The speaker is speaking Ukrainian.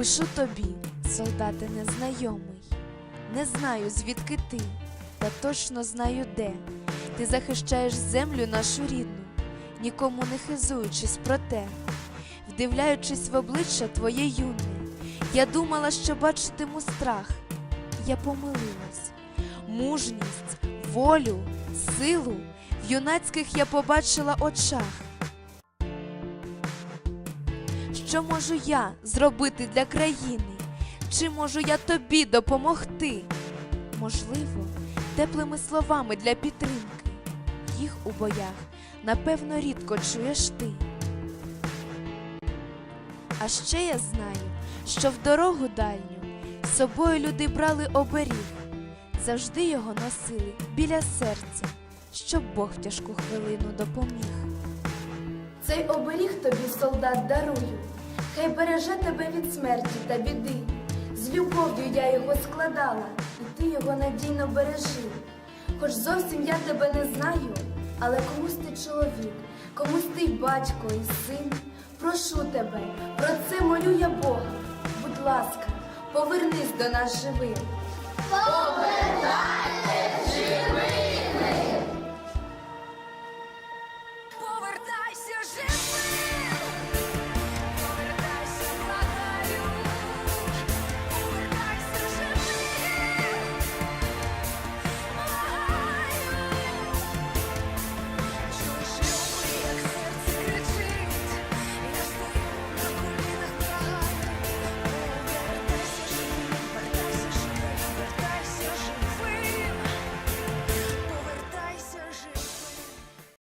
Пишу тобі, солдати незнайомий. Не знаю, звідки ти, та точно знаю де. Ти захищаєш землю нашу рідну, нікому не хизуючись про те. Вдивляючись в обличчя твоє юне, я думала, що бачитиму страх. Я помилилась. Мужність, волю, силу в юнацьких я побачила очах. Що можу я зробити для країни? Чи можу я тобі допомогти? Можливо, теплими словами для підтримки. Їх у боях, напевно, рідко чуєш ти. А ще я знаю, що в дорогу дальню з собою люди брали оберіг, завжди його носили біля серця, щоб Бог в тяжку хвилину допоміг. Цей оберіг тобі, солдат, дарую, хай береже тебе від смерті та біди. З любов'ю я його складала, і ти його надійно бережи. Хоч зовсім я тебе не знаю, але комусь ти чоловік, комусь ти й батько і син. Прошу тебе, про це молю я Бога. Будь ласка, повернись до нас живим. Повертайте